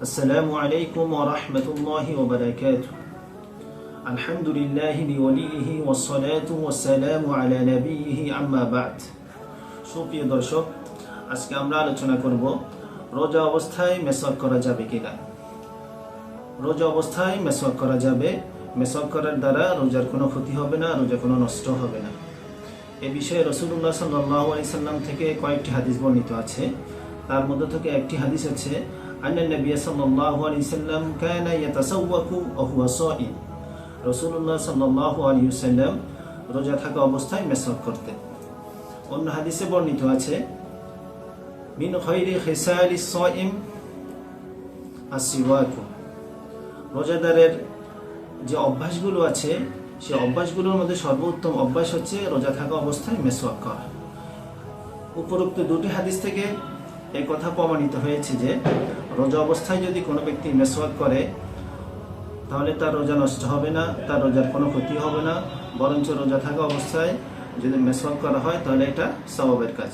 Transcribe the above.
السلام عليكم ورحمة الله وبركاته الحمد لله بوليه والصلاة والسلام على نبيه أما بعد সুপ্রিয় দর্শক আজকে আমরা আলোচনা করব রোজা অবস্থায় মেসওয়াক করা যাবে কিনা রোজা অবস্থায় মেসওয়াক করা যাবে মেসওয়াক করার দ্বারা রোজার কোনো ক্ষতি হবে না রোজা কোনো নষ্ট হবে না এ বিষয়ে রসুল্লাহ সাল্লাহ আলি সাল্লাম থেকে কয়েকটি হাদিস বর্ণিত আছে তার মধ্যে থেকে একটি হাদিস আছে আন্না নবী সাল্লাহ আলি সাল্লাম কানা ইয়াতাসাওয়াকু ওয়া হুয়া সাইম রসুল্লাহ সাল্লাহ আলী সাল্লাম রোজা থাকা অবস্থায় মেসওয়াক করতেন। অন্য হাদিসে বর্ণিত আছে, মিন খৈরি খেসালি সাইম আসিওয়াকু। রোজাদারের যে অভ্যাসগুলো আছে, সেই অভ্যাসগুলোর মধ্যে সর্বোত্তম অভ্যাস হচ্ছে রোজা থাকা অবস্থায় মেসওয়াক করা। উপরোক্ত দুটি হাদিস থেকে এই কথা প্রমাণিত হয়েছে যে, রোজা অবস্থায় যদি কোনো ব্যক্তি মেসওয়াক করে, তাহলে তার রোজা নষ্ট হবে না, তার রোজার কোনো ক্ষতি হবে না। বরঞ্চ রোজা থাকা অবস্থায় যদি মেসওয়াক করা হয়, তাহলে এটা স্বভাবের কাজ।